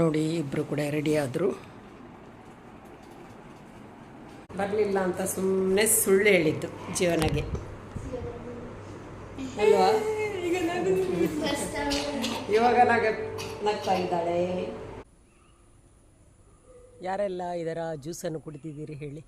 ನೋಡಿ ಇಬ್ಬರು ಕೂಡ ರೆಡಿ ಆದರು. ಬರಲಿಲ್ಲ ಅಂತ ಸುಮ್ಮನೆ ಸುಳ್ಳು ಹೇಳಿದ್ದು ಜೀವನಗೆ. ಇವಾಗ ನಾಗ, ನಗ್ತಾ ಇದ್ದಾಳೆ. ಯಾರೆಲ್ಲ ಇದರ ಜ್ಯೂಸನ್ನು ಕುಡಿದಿದ್ದೀರಿ ಹೇಳಿ.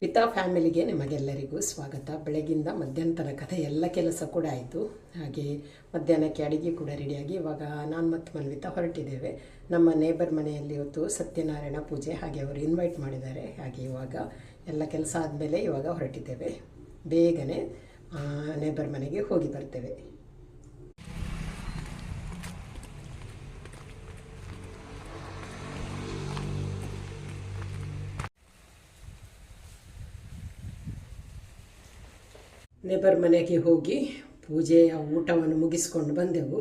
ಪಿತಾ ಫ್ಯಾಮಿಲಿಗೆ ನಿಮಗೆಲ್ಲರಿಗೂ ಸ್ವಾಗತ. ಬೆಳಗಿಂದ ಮಧ್ಯಾಹ್ನ ಕಥೆ ಎಲ್ಲ ಕೆಲಸ ಕೂಡ ಆಯಿತು. ಹಾಗೆ ಮಧ್ಯಾಹ್ನಕ್ಕೆ ಅಡುಗೆ ಕೂಡ ರೆಡಿಯಾಗಿ ಇವಾಗ ನಾನು ಮತ್ತು ಮನ್ವಿತಾ ಹೊರಟಿದ್ದೇವೆ. ನಮ್ಮ ನೇಬರ್ ಮನೆಯಲ್ಲಿ ಇವತ್ತು ಸತ್ಯನಾರಾಯಣ ಪೂಜೆ, ಹಾಗೆ ಅವರು ಇನ್ವೈಟ್ ಮಾಡಿದ್ದಾರೆ. ಹಾಗೆ ಇವಾಗ ಎಲ್ಲ ಕೆಲಸ ಆದಮೇಲೆ ಇವಾಗ ಹೊರಟಿದ್ದೇವೆ. ಬೇಗನೆ ನೇಬರ್ ಮನೆಗೆ ಹೋಗಿ ಬರ್ತೇವೆ. ನೇಬರ್ ಮನೆಗೆ ಹೋಗಿ ಪೂಜೆಯ ಊಟವನ್ನು ಮುಗಿಸ್ಕೊಂಡು ಬಂದೆವು.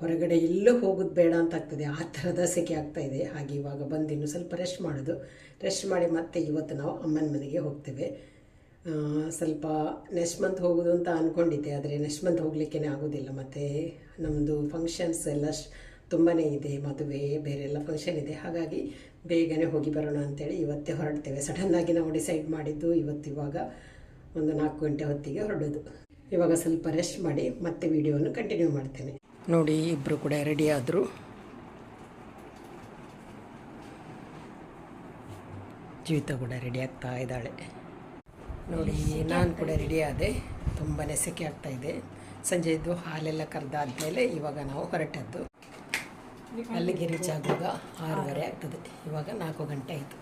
ಹೊರಗಡೆ ಎಲ್ಲೂ ಹೋಗೋದು ಬೇಡ ಅಂತ ಆಗ್ತದೆ. ಆ ಥರದ ಸೆಕೆ ಇದೆ. ಹಾಗೆ ಇವಾಗ ಬಂದು ಇನ್ನು ಸ್ವಲ್ಪ ರೆಸ್ಟ್ ಮಾಡೋದು. ರೆಸ್ಟ್ ಮಾಡಿ ಮತ್ತೆ ಇವತ್ತು ನಾವು ಅಮ್ಮನ ಮನೆಗೆ ಹೋಗ್ತೇವೆ. ಸ್ವಲ್ಪ ನೆಕ್ಸ್ಟ್ ಮಂತ್ ಹೋಗೋದು ಅಂತ ಅಂದ್ಕೊಂಡಿದ್ದೆ ಆದರೆ ನೆಕ್ಸ್ಟ್ ಮಂತ್ ಹೋಗಲಿಕ್ಕೇ ಆಗೋದಿಲ್ಲ. ಮತ್ತು ನಮ್ಮದು ಫಂಕ್ಷನ್ಸ್ ಎಲ್ಲ ತುಂಬಾ ಇದೆ. ಮದುವೆ, ಬೇರೆ ಎಲ್ಲ ಫಂಕ್ಷನ್ ಇದೆ. ಹಾಗಾಗಿ ಬೇಗನೆ ಹೋಗಿ ಬರೋಣ ಅಂತೇಳಿ ಇವತ್ತೇ ಹೊರಡ್ತೇವೆ. ಸಡನ್ನಾಗಿ ನಾವು ಡಿಸೈಡ್ ಮಾಡಿದ್ದು ಇವತ್ತು ಇವಾಗ ಒಂದು ನಾಲ್ಕು ಗಂಟೆ ಹೊತ್ತಿಗೆ ಹೊರಡೋದು. ಇವಾಗ ಸ್ವಲ್ಪ ರೆಸ್ಟ್ ಮಾಡಿ ಮತ್ತೆ ವಿಡಿಯೋವನ್ನು ಕಂಟಿನ್ಯೂ ಮಾಡ್ತೇನೆ. ನೋಡಿ ಇಬ್ಬರು ಕೂಡ ರೆಡಿ ಆದರು. ಜೀವಿತ ಕೂಡ ರೆಡಿ ಆಗ್ತಾ ಇದ್ದಾಳೆ. ನೋಡಿ, ನಾನು ಕೂಡ ರೆಡಿ ಆದೆ. ತುಂಬಾ ಸೆಕೆ ಆಗ್ತಾ ಇದೆ. ಸಂಜೆದ್ದು ಹಾಲೆಲ್ಲ ಕರೆದಾದ್ಮೇಲೆ ಇವಾಗ ನಾವು ಹೊರಟದ್ದು. ಅಲ್ಲಿಗೆ ರೀಚ್ ಆಗುವಾಗ ಆರೂವರೆ ಆಗ್ತದೆ. ಇವಾಗ ನಾಲ್ಕು ಗಂಟೆ ಆಯಿತು.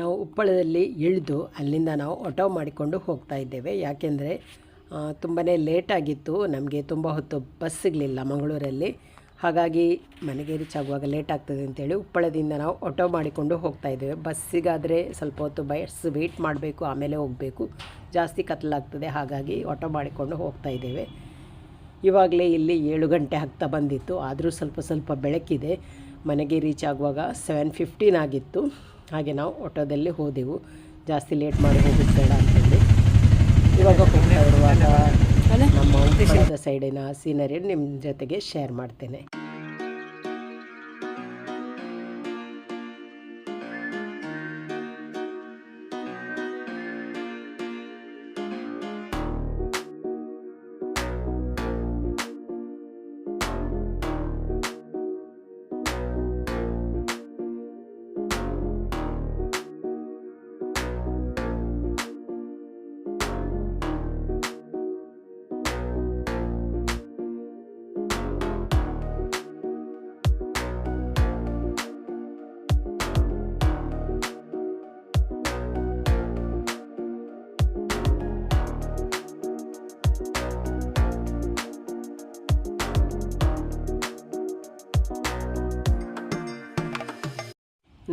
ನಾವು ಉಪ್ಪಳದಲ್ಲಿ ಇಳಿದು ಅಲ್ಲಿಂದ ನಾವು ಆಟೋ ಮಾಡಿಕೊಂಡು ಹೋಗ್ತಾ ಇದ್ದೇವೆ. ಯಾಕೆಂದರೆ ತುಂಬಾ ಲೇಟ್ ಆಗಿತ್ತು. ನಮಗೆ ತುಂಬ ಹೊತ್ತು ಬಸ್ ಸಿಗಲಿಲ್ಲ ಮಂಗಳೂರಲ್ಲಿ. ಹಾಗಾಗಿ ಮನೆಗೆ ರೀಚ್ ಆಗುವಾಗ ಲೇಟ್ ಆಗ್ತದೆ ಅಂತೇಳಿ ಉಪ್ಪಳದಿಂದ ನಾವು ಆಟೋ ಮಾಡಿಕೊಂಡು ಹೋಗ್ತಾ ಇದ್ದೇವೆ. ಬಸ್ಸಿಗಾದರೆ ಸ್ವಲ್ಪ ಹೊತ್ತು ಬಸ್ ವೆಯ್ಟ್ ಮಾಡಬೇಕು, ಆಮೇಲೆ ಹೋಗಬೇಕು. ಜಾಸ್ತಿ ಕತ್ತಲಾಗ್ತದೆ, ಹಾಗಾಗಿ ಆಟೋ ಮಾಡಿಕೊಂಡು ಹೋಗ್ತಾ ಇದ್ದೇವೆ. ಇವಾಗಲೇ ಇಲ್ಲಿ ಏಳು ಗಂಟೆ ಆಗ್ತಾ ಬಂದಿತ್ತು. ಆದರೂ ಸ್ವಲ್ಪ ಸ್ವಲ್ಪ ಬೆಳಕಿದೆ. ಮನೆಗೆ ರೀಚ್ ಆಗುವಾಗ ಸೆವೆನ್ ಫಿಫ್ಟೀನ್ ಆಗಿತ್ತು. ಹಾಗೆ ನಾವು ಆಟೋದಲ್ಲಿ ಹೋದೆವು. ಜಾಸ್ತಿ ಲೇಟ್ ಮಾಡಿ ಹೋಗೋದು ಬೇಡ ಅಂತೇಳಿ. ಇವಾಗ ಹೋಗ್ತಾ ಇರುವಾಗ ನಮ್ಮ ಉದ್ದೇಶದ ಸೈಡಿನ ಸೀನರಿ ನಿಮ್ಮ ಜೊತೆಗೆ ಶೇರ್ ಮಾಡ್ತೇನೆ.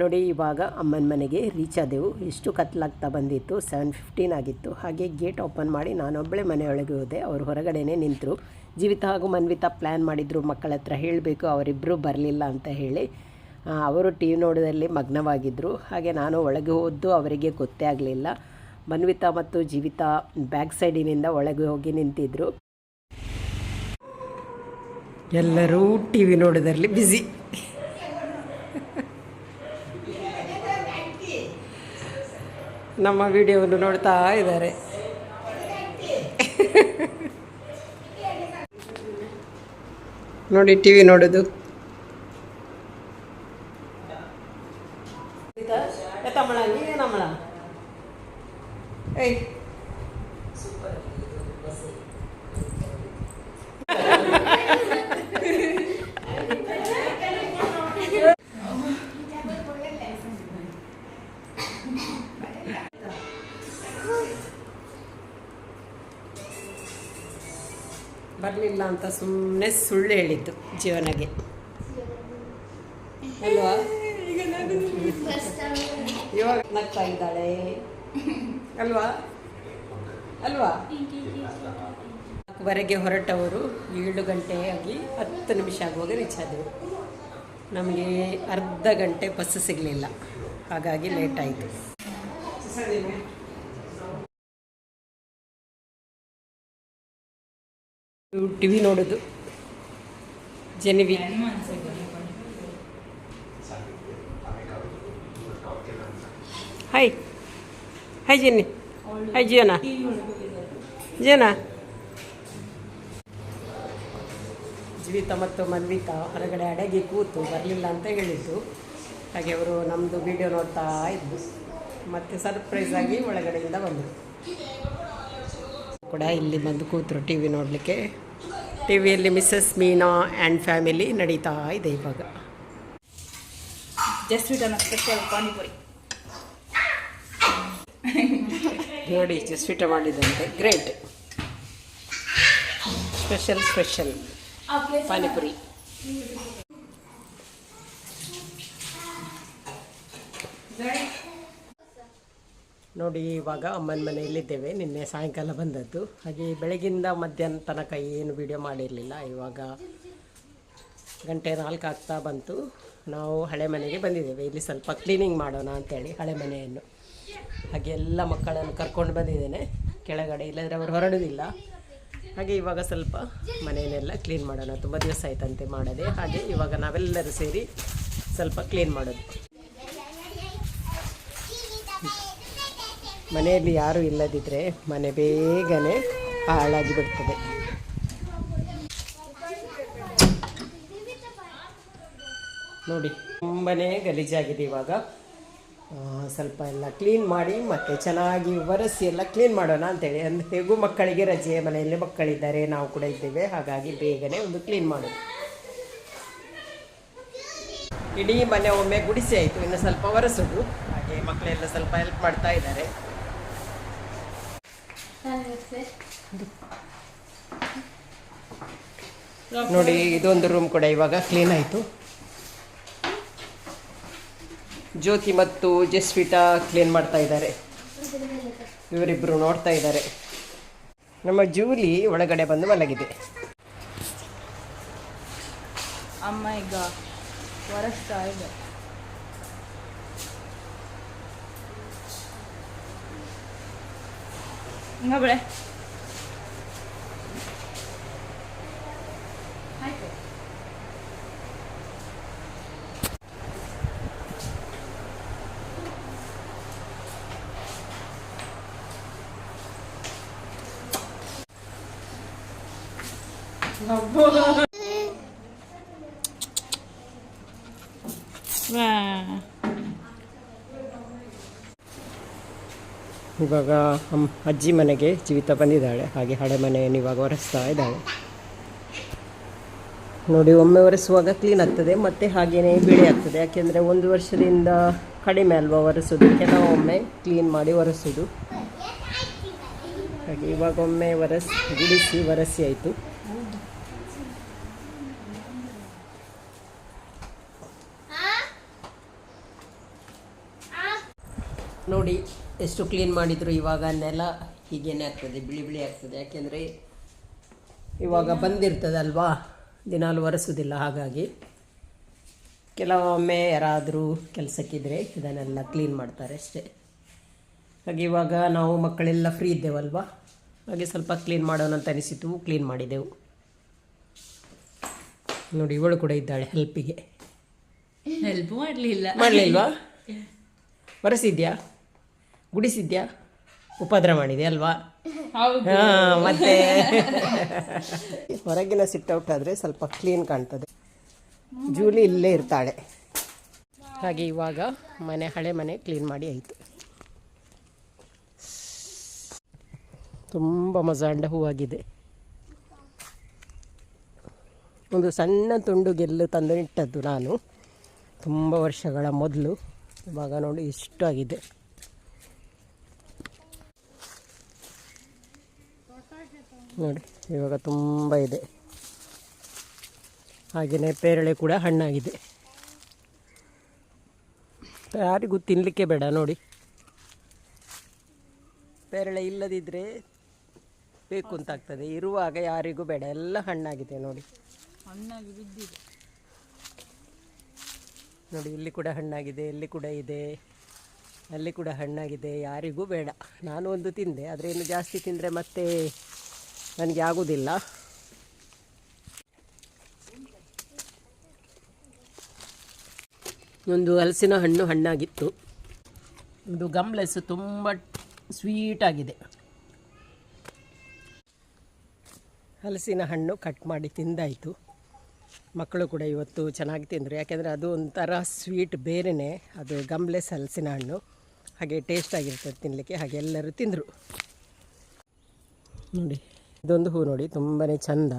ನೋಡಿ, ಇವಾಗ ಅಮ್ಮನ ಮನೆಗೆ ರೀಚ್ ಆದೆವು. ಎಷ್ಟು ಕತ್ಲಾಗ್ತಾ ಬಂದಿತ್ತು ಸೆವೆನ್ ಫಿಫ್ಟೀನ್ ಆಗಿತ್ತು. ಹಾಗೆ ಗೇಟ್ ಓಪನ್ ಮಾಡಿ ನಾನೊಬ್ಬಳೇ ಮನೆಯೊಳಗೆ ಹೋದೆ. ಅವರು ಹೊರಗಡೆನೇ ನಿಂತರು. ಜೀವಿತ ಹಾಗೂ ಮನ್ವಿತ ಪ್ಲ್ಯಾನ್ ಮಾಡಿದರು, ಮಕ್ಕಳ ಹತ್ರ ಹೇಳಬೇಕು ಅವರಿಬ್ಬರು ಬರಲಿಲ್ಲ ಅಂತ ಹೇಳಿ. ಅವರು ಟಿ ವಿ ನೋಡೋದಲ್ಲಿ ಮಗ್ನವಾಗಿದ್ದರು ಹಾಗೆ ನಾನು ಒಳಗೆ ಹೋದ್ದು ಅವರಿಗೆ ಗೊತ್ತೇ ಆಗಲಿಲ್ಲ. ಮನ್ವಿತಾ ಮತ್ತು ಜೀವಿತ ಬ್ಯಾಕ್ ಸೈಡಿನಿಂದ ಒಳಗೆ ಹೋಗಿ ನಿಂತಿದ್ದರು ಎಲ್ಲರೂ ಟಿ ವಿ ನೋಡೋದರಲ್ಲಿ ಬ್ಯುಸಿ ನಮ್ಮ ವಿಡಿಯೋವನ್ನು ನೋಡ್ತಾ ಇದ್ದಾರೆ. ನೋಡಿ ಟಿ ವಿ ನೋಡೋದು. ಬರಲಿಲ್ಲ ಅಂತ ಸುಮ್ಮನೆ ಸುಳ್ಳು ಹೇಳಿದ್ದು ಜೀವನಗೆ. ಅಲ್ವಾ? ಇವಾಗ ನಗ್ತಾ ಇದ್ದಾಳೆ. ಅಲ್ವಾ? ಅಲ್ವಾ? ನಾಲ್ಕುವರೆಗೆ ಹೊರಟವರು ಏಳು ಗಂಟೆಯಾಗಿ ಹತ್ತು ನಿಮಿಷ ಆಗುವಾಗ ರೀಚ್ ಆದೆವು. ನಮಗೆ ಅರ್ಧ ಗಂಟೆ ಬಸ್ ಸಿಗಲಿಲ್ಲ. ಹಾಗಾಗಿ ಲೇಟ್ ಆಯಿತು. ಟಿ ವಿ ನೋಡೋದು. Janavi. Hi hi Jenny hi Jiona Jiona Jeevitha ಮತ್ತು ಮನ್ವಿತಾ ಹೊರಗಡೆ ಅಡಗಿ ಕೂತು ಬರಲಿಲ್ಲ ಅಂತ ಹೇಳಿದ್ದು. ಹಾಗೆ ಅವರು ನಮ್ಮದು ವಿಡಿಯೋ ನೋಡ್ತಾ ಇದ್ದು ಮತ್ತು ಸರ್ಪ್ರೈಸ್ ಆಗಿ ಒಳಗಡೆಯಿಂದ ಬಂದರು. ಕೂಡ ಇಲ್ಲಿ ಬಂದು ಕೂತರು ಟಿ ವಿ ನೋಡಲಿಕ್ಕೆ. ಟಿ ವಿಯಲ್ಲಿ ಮಿಸ್ಸಸ್ ಮೀನಾ ಆ್ಯಂಡ್ ಫ್ಯಾಮಿಲಿ ನಡೀತಾ ಇದೆ ಇವಾಗ. ಸ್ಪೆಷಲ್ ಪಾನಿಪುರಿ ನೋಡಿ ಜಸ್ವಿಟ ಮಾಡಿದಂತೆ. ಗ್ರೇಟ್ ಸ್ಪೆಷಲ್ ಸ್ಪೆಷಲ್ ಪಾನಿಪುರಿ ನೋಡಿ, ಇವಾಗ ಅಮ್ಮನ ಮನೆಯಲ್ಲಿದ್ದೇವೆ. ನಿನ್ನೆ ಸಾಯಂಕಾಲ ಬಂದದ್ದು. ಹಾಗೆ ಬೆಳಗಿಂದ ಮಧ್ಯಾಹ್ನ ತನಕ ಏನು ವಿಡಿಯೋ ಮಾಡಿರಲಿಲ್ಲ. ಇವಾಗ ಗಂಟೆ ನಾಲ್ಕು ಆಗ್ತಾ ಬಂತು. ನಾವು ಹಳೆ ಮನೆಗೆ ಬಂದಿದ್ದೇವೆ. ಇಲ್ಲಿ ಸ್ವಲ್ಪ ಕ್ಲೀನಿಂಗ್ ಮಾಡೋಣ ಅಂತೇಳಿ ಹಳೆ ಮನೆಯನ್ನು. ಹಾಗೆ ಎಲ್ಲ ಮಕ್ಕಳನ್ನು ಕರ್ಕೊಂಡು ಬಂದಿದ್ದೇನೆ. ಕೆಳಗಡೆ ಇಲ್ಲದ್ರೆ ಅವರು ಹೊರಡೋದಿಲ್ಲ. ಹಾಗೆ ಇವಾಗ ಸ್ವಲ್ಪ ಮನೆಯನ್ನೆಲ್ಲ ಕ್ಲೀನ್ ಮಾಡೋಣ. ತುಂಬ ದಿವಸ ಆಯ್ತಂತೆ ಮಾಡದೆ. ಹಾಗೆ ಇವಾಗ ನಾವೆಲ್ಲರೂ ಸೇರಿ ಸ್ವಲ್ಪ ಕ್ಲೀನ್ ಮಾಡೋದು. ಮನೆಯಲ್ಲಿ ಯಾರೂ ಇಲ್ಲದಿದ್ದರೆ ಮನೆ ಬೇಗನೆ ಹಾಳಾಗಿ ಬಿಡ್ತದೆ. ನೋಡಿ, ತುಂಬನೇ ಗಲೀಜಾಗಿದೆ ಇವಾಗ. ಸ್ವಲ್ಪ ಎಲ್ಲ ಕ್ಲೀನ್ ಮಾಡಿ ಮತ್ತೆ ಚೆನ್ನಾಗಿ ಒರೆಸಿ ಎಲ್ಲ ಕ್ಲೀನ್ ಮಾಡೋಣ ಅಂತೇಳಿ. ಅಂದರೆ ಹೇಗೂ ಮಕ್ಕಳಿಗೆ ರಜೆ, ಮನೆಯಲ್ಲಿ ಮಕ್ಕಳಿದ್ದಾರೆ, ನಾವು ಕೂಡ ಇದ್ದೇವೆ. ಹಾಗಾಗಿ ಬೇಗನೆ ಒಂದು ಕ್ಲೀನ್ ಮಾಡೋದು ಇಡೀ ಮನೆ ಒಮ್ಮೆ ಗುಡಿಸಿ ಆಯಿತು. ಇನ್ನು ಸ್ವಲ್ಪ ಒರೆಸೋದು. ಹಾಗೆ ಮಕ್ಕಳೆಲ್ಲ ಸ್ವಲ್ಪ ಹೆಲ್ಪ್ ಮಾಡ್ತಾ ಇದ್ದಾರೆ. ನೋಡಿ, ಇದೊಂದು ರೂಮ್ ಕೂಡ ಇವಾಗ ಕ್ಲೀನ್ ಆಯಿತು. ಜ್ಯೋತಿ ಮತ್ತು ಜಸ್ವಿತಾ ಕ್ಲೀನ್ ಮಾಡ್ತಾ ಇದ್ದಾರೆ. ಇವರಿಬ್ಬರು ನೋಡ್ತಾ ಇದ್ದಾರೆ. ನಮ್ಮ ಜೂಲಿ ಒಳಗಡೆ ಬಂದು ಮಲಗಿದೆ. ಅಮ್ಮ ಈಗ ಒರೆಸ್ತಾ ಇದೆ. 頑張れ。はい。頑張 わ ಇವಾಗ ಅಜ್ಜಿ ಮನೆಗೆ ಜೀವಿತ ಬಂದಿದ್ದಾಳೆ. ಹಾಗೆ ಹಳೆ ಮನೆಯನ್ನು ಇವಾಗ ಒರೆಸ್ತಾ ಇದ್ದಾಳೆ. ನೋಡಿ, ಒಮ್ಮೆ ಒರೆಸುವಾಗ ಕ್ಲೀನ್ ಆಗ್ತದೆ, ಮತ್ತೆ ಹಾಗೆಯೇ ಬಿಳಿ ಆಗ್ತದೆ. ಯಾಕೆಂದರೆ ಒಂದು ವರ್ಷದಿಂದ ಕಡಿಮೆ ಅಲ್ವಾ ಒರೆಸೋದು? ಕೆಲವೊಮ್ಮೆ ಕ್ಲೀನ್ ಮಾಡಿ ಒರೆಸೋದು. ಹಾಗೆ ಇವಾಗ ಒಮ್ಮೆ ಒರೆಸ್, ಗುಡಿಸಿ ಒರೆಸಿ ಆಯಿತು. ನೋಡಿ ಎಷ್ಟು ಕ್ಲೀನ್ ಮಾಡಿದ್ರು ಇವಾಗ ನೆಲ ಹೀಗೇನೆ ಆಗ್ತದೆ ಬಿಳಿ ಬಿಳಿ ಆಗ್ತದೆ. ಯಾಕೆಂದರೆ ಇವಾಗ ಬಂದಿರ್ತದಲ್ವಾ? ದಿನಾಲು ಒರೆಸೋದಿಲ್ಲ ಹಾಗಾಗಿ. ಕೆಲವೊಮ್ಮೆ ಯಾರಾದರೂ ಕೆಲಸಕ್ಕಿದ್ರೆ ಇದನ್ನೆಲ್ಲ ಕ್ಲೀನ್ ಮಾಡ್ತಾರೆ ಅಷ್ಟೇ. ಹಾಗೆ ಇವಾಗ ನಾವು ಮಕ್ಕಳೆಲ್ಲ ಫ್ರೀ ಇದ್ದೇವಲ್ವಾ? ಹಾಗೆ ಸ್ವಲ್ಪ ಕ್ಲೀನ್ ಮಾಡೋಣ ಅಂತ ಅನಿಸಿತು ಕ್ಲೀನ್ ಮಾಡಿದೆವು. ನೋಡಿ ಇವಳು ಕೂಡ ಇದ್ದಾಳೆ ಹೆಲ್ಪಿಗೆ ಹೆಲ್ಪ್ ಮಾಡಲಿಲ್ಲ. ಮಾಡಲಿಲ್ವಾ? ಒರೆಸಿದ್ಯಾ? ಗುಡಿಸಿದ್ಯಾ? ಉಪದ್ರ ಮಾಡಿದೆ ಅಲ್ವಾ? ಹೌದು. ಮತ್ತೆ? ಹೊರಗಿನ ಸಿಟ್ ಔಟ್ ಆದರೆ ಸ್ವಲ್ಪ ಕ್ಲೀನ್ ಕಾಣ್ತದೆ. ಜೂಲಿ ಇಲ್ಲೇ ಇರ್ತಾಳೆ. ಹಾಗೆ ಇವಾಗ ಮನೆ ಹಳೆ ಮನೆ ಕ್ಲೀನ್ ಮಾಡಿ ಆಯಿತು. ತುಂಬ ಮಜಾಂಡ ಹೂವಾಗಿದೆ. ಒಂದು ಸಣ್ಣ ತುಂಡು ಗೆಲ್ಲು ತಂದು ಇಟ್ಟದ್ದು ನಾನು. ತುಂಬ ವರ್ಷಗಳ ಮೊದಲು. ಇವಾಗ ನೋಡಿ ಇಷ್ಟು ಆಗಿದೆ ನೋಡಿ ಇವಾಗ ತುಂಬ ಇದೆ. ಹಾಗೆಯೇ ಪೇರಳೆ ಕೂಡ ಹಣ್ಣಾಗಿದೆ. ಯಾರಿಗೂ ತಿನ್ನಲಿಕ್ಕೆ ಬೇಡ ನೋಡಿ. ಪೇರಳೆ ಇಲ್ಲದಿದ್ದರೆ ಬೇಕು ಅಂತ ಆಗ್ತದೆ. ಇರುವಾಗ ಯಾರಿಗೂ ಬೇಡ ಎಲ್ಲ ಹಣ್ಣಾಗಿದೆ ನೋಡಿ. ಹಣ್ಣಾಗಿ ಬಿದ್ದಿದೆ. ನೋಡಿ ಇಲ್ಲಿ ಕೂಡ ಹಣ್ಣಾಗಿದೆ ಇಲ್ಲಿ ಕೂಡ ಇದೆ ಅಲ್ಲಿ ಕೂಡ ಹಣ್ಣಾಗಿದೆ ಯಾರಿಗೂ ಬೇಡ. ನಾನು ಒಂದು ತಿಂದೆ ಆದರೆ ಇನ್ನು ಜಾಸ್ತಿ ತಿಂದರೆ ಮತ್ತೆ ನನಗೆ ಆಗೋದಿಲ್ಲ ಒಂದು ಹಲಸಿನ ಹಣ್ಣು ಹಣ್ಣಾಗಿತ್ತು. ಇದು ಗಮ್ಲೆಸ್ ತುಂಬ ಸ್ವೀಟಾಗಿದೆ. ಹಲಸಿನ ಹಣ್ಣು ಕಟ್ ಮಾಡಿ ತಿಂದಾಯಿತು. ಮಕ್ಕಳು ಕೂಡ ಇವತ್ತು ಚೆನ್ನಾಗಿ ತಿಂದರು. ಯಾಕೆಂದರೆ ಅದು ಒಂಥರ ಸ್ವೀಟ್ ಬೇರೆಯೇ ಅದು ಗಮ್ಲೆಸ್ ಹಲಸಿನ ಹಣ್ಣು. ಹಾಗೆ ಟೇಸ್ಟ್ ಆಗಿರ್ತದೆ ತಿನ್ನಲಿಕ್ಕೆ ಹಾಗೆ ಎಲ್ಲರೂ ತಿಂದರು. ನೋಡಿ. ಇದೊಂದು ಹೂ ನೋಡಿ ತುಂಬಾ ಚಂದ.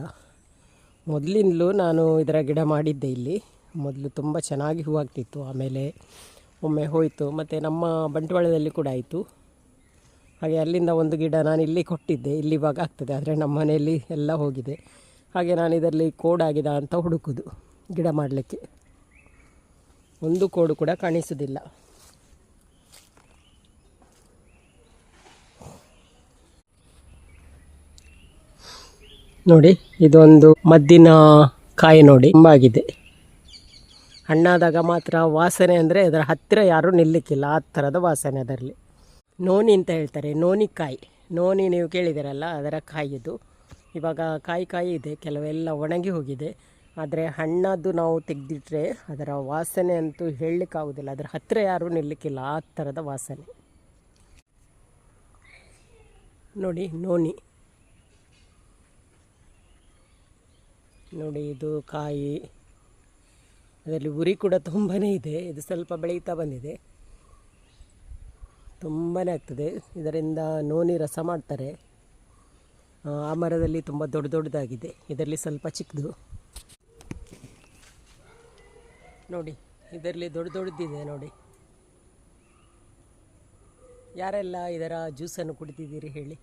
ಮೊದಲಿಂದಲೂ ನಾನು ಇದರ ಗಿಡ ಮಾಡಿದ್ದೆ ಇಲ್ಲಿ. ಮೊದಲು ತುಂಬ ಚೆನ್ನಾಗಿ ಹೂ ಆಗ್ತಿತ್ತು. ಆಮೇಲೆ ಒಮ್ಮೆ ಹೋಯಿತು. ಮತ್ತು ನಮ್ಮ ಬಂಟ್ವಾಳದಲ್ಲಿ ಕೂಡ ಆಯಿತು. ಹಾಗೆ ಅಲ್ಲಿಂದ ಒಂದು ಗಿಡ ನಾನು ಇಲ್ಲಿ ಕೊಟ್ಟಿದ್ದೆ. ಇಲ್ಲಿ ಇವಾಗ ಆಗ್ತದೆ. ಆದರೆ ನಮ್ಮ ಮನೆಯಲ್ಲಿ ಎಲ್ಲ ಹೋಗಿದೆ. ಹಾಗೆ ನಾನು ಇದರಲ್ಲಿ ಕೋಡಾಗಿದೆ ಅಂತ ಹುಡುಕುದು ಗಿಡ ಮಾಡಲಿಕ್ಕೆ. ಒಂದು ಕೋಡು ಕೂಡ ಕಾಣಿಸುವುದಿಲ್ಲ ನೋಡಿ, ಇದೊಂದು ಮದ್ದಿನ ಕಾಯಿ ನೋಡಿ. ತುಂಬ ಆಗಿದೆ. ಹಣ್ಣಾದಾಗ ಮಾತ್ರ ವಾಸನೆ ಅಂದರೆ ಅದರ ಹತ್ತಿರ ಯಾರೂ ನಿಲ್ಲಕ್ಕಿಲ್ಲ. ಆ ಥರದ ವಾಸನೆ ಅದರಲ್ಲಿ. ನೋನಿ ಅಂತ ಹೇಳ್ತಾರೆ, ನೋನಿ ಕಾಯಿ. ನೋನಿ ನೀವು ಕೇಳಿದಿರಲ್ಲ, ಅದರ ಕಾಯಿದು ಇವಾಗ ಕಾಯಿ ಕಾಯಿ ಇದೆ, ಕೆಲವೆಲ್ಲ ಒಣಗಿ ಹೋಗಿದೆ. ಆದರೆ ಹಣ್ಣದ್ದು ನಾವು ತೆಗೆದಿಟ್ರೆ ಅದರ ವಾಸನೆ ಅಂತೂ ಹೇಳಲಿಕ್ಕಾಗೋದಿಲ್ಲ ಅದರ ಹತ್ತಿರ ಯಾರೂ ನಿಲ್ಲಕ್ಕಿಲ್ಲ, ಆ ಥರದ ವಾಸನೆ. ನೋಡಿ, ನೋನಿ. ನೋಡಿ ಇದು ಕಾಯಿ. ಅದರಲ್ಲಿ ಉರಿ ಕೂಡ ತುಂಬಾ ಇದೆ. ಇದು ಸ್ವಲ್ಪ ಬೆಳೀತಾ ಬಂದಿದೆ. ತುಂಬಾ ಆಗ್ತದೆ. ಇದರಿಂದ ನೋನಿ ರಸ ಮಾಡ್ತಾರೆ. ಆ, ಮರದಲ್ಲಿ ತುಂಬ ದೊಡ್ಡ ದೊಡ್ಡದಾಗಿದೆ. ಇದರಲ್ಲಿ ಸ್ವಲ್ಪ ಚಿಕ್ಕದು. ನೋಡಿ ಇದರಲ್ಲಿ ದೊಡ್ಡ ದೊಡ್ಡದಿದೆ ನೋಡಿ. ಯಾರೆಲ್ಲ ಇದರ ಜ್ಯೂಸನ್ನು ಕುಡಿದಿದ್ದೀರಿ ಹೇಳಿ.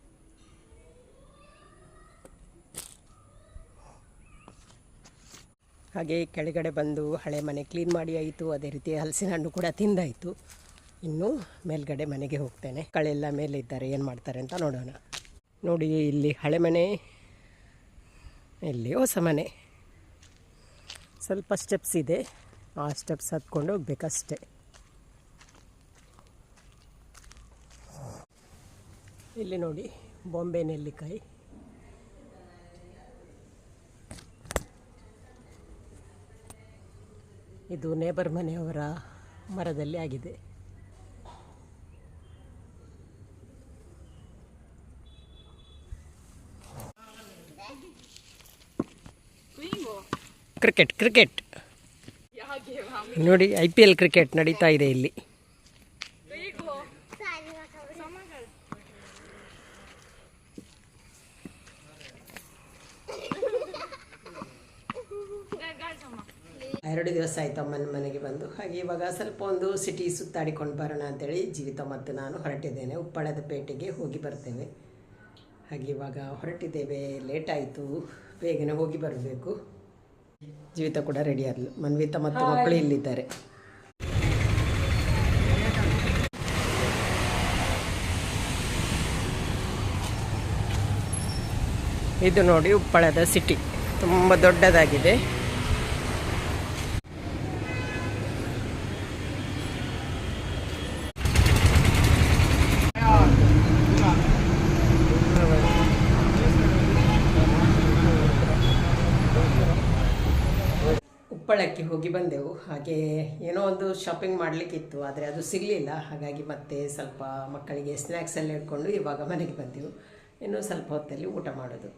ಹಾಗೆ ಕೆಳಗಡೆ ಬಂದು ಹಳೆ ಮನೆ ಕ್ಲೀನ್ ಮಾಡಿ ಆಯಿತು, ಅದೇ ರೀತಿ ಹಲಸಿನ ಹಣ್ಣು ಕೂಡ ತಿಂದಾಯಿತು. ಇನ್ನು ಮೇಲ್ಗಡೆ ಮನೆಗೆ ಹೋಗ್ತೇನೆ. ಕಳೆಲ್ಲ ಮೇಲೆ ಇದ್ದಾರೆ, ಏನು ಮಾಡ್ತಾರೆ ಅಂತ ನೋಡೋಣ. ನೋಡಿ, ಇಲ್ಲಿ ಹಳೆ ಮನೆ, ಇಲ್ಲಿ ಹೊಸ ಮನೆ. ಸ್ವಲ್ಪ ಸ್ಟೆಪ್ಸ್ ಇದೆ. ಆ ಸ್ಟೆಪ್ಸ್ ಹತ್ಕೊಂಡು ಹೋಗ್ಬೇಕಷ್ಟೆ. ಇಲ್ಲಿ ನೋಡಿ, ಬಾಂಬೆ ನೆಲ್ಲಿಕಾಯಿ. ಇದು ನೇಬರ್ ಮನೆಯವರ ಮರದಲ್ಲಿ ಆಗಿದೆ. Cricket cricket. ನೋಡಿ ಐ ಪಿ ಎಲ್ ಕ್ರಿಕೆಟ್ ನಡೀತಾ ಇದೆ ಇಲ್ಲಿ ಎರಡು ದಿವಸ ಆಯ್ತು ಅಮ್ಮನ ಮನೆಗೆ ಬಂದು ಹಾಗೆ ಇವಾಗ ಸ್ವಲ್ಪ ಒಂದು ಸಿಟಿ ಸುತ್ತಾಡಿಕೊಂಡು ಬರೋಣ ಅಂತೇಳಿ ಜೀವಿತ ಮತ್ತು ನಾನು ಹೊರಟಿದ್ದೇನೆ. ಉಪ್ಪಳದ ಪೇಟೆಗೆ ಹೋಗಿ ಬರ್ತೇವೆ. ಹಾಗೆ ಇವಾಗ ಹೊರಟಿದ್ದೇವೆ. ಲೇಟ್ ಆಯಿತು ಬೇಗನೆ ಹೋಗಿ ಬರಬೇಕು. ಜೀವಿತ ಕೂಡ ರೆಡಿ ಆದ್ಲು. ಮನ್ವಿತ ಮತ್ತು ಮಕ್ಕಳು ಇಲ್ಲಿದ್ದಾರೆ. ಇದು ನೋಡಿ ಉಪ್ಪಳದ ಸಿಟಿ ತುಂಬ ದೊಡ್ಡದಾಗಿದೆ. ಉಪ್ಪಳಕ್ಕೆ ಹೋಗಿ ಬಂದೆವು. ಹಾಗೆ ಏನೋ ಒಂದು ಶಾಪಿಂಗ್ ಮಾಡಲಿಕ್ಕಿತ್ತು, ಆದರೆ ಅದು ಸಿಗಲಿಲ್ಲ. ಹಾಗಾಗಿ ಮತ್ತೆ ಸ್ವಲ್ಪ ಮಕ್ಕಳಿಗೆ ಸ್ನ್ಯಾಕ್ಸ್ ಎಲ್ಲ ಇಟ್ಕೊಂಡು ಇವಾಗ ಮನೆಗೆ ಬಂದೆವು. ಇನ್ನೂ ಸ್ವಲ್ಪ ಹೊತ್ತಲ್ಲಿ ಊಟ ಮಾಡೋದು.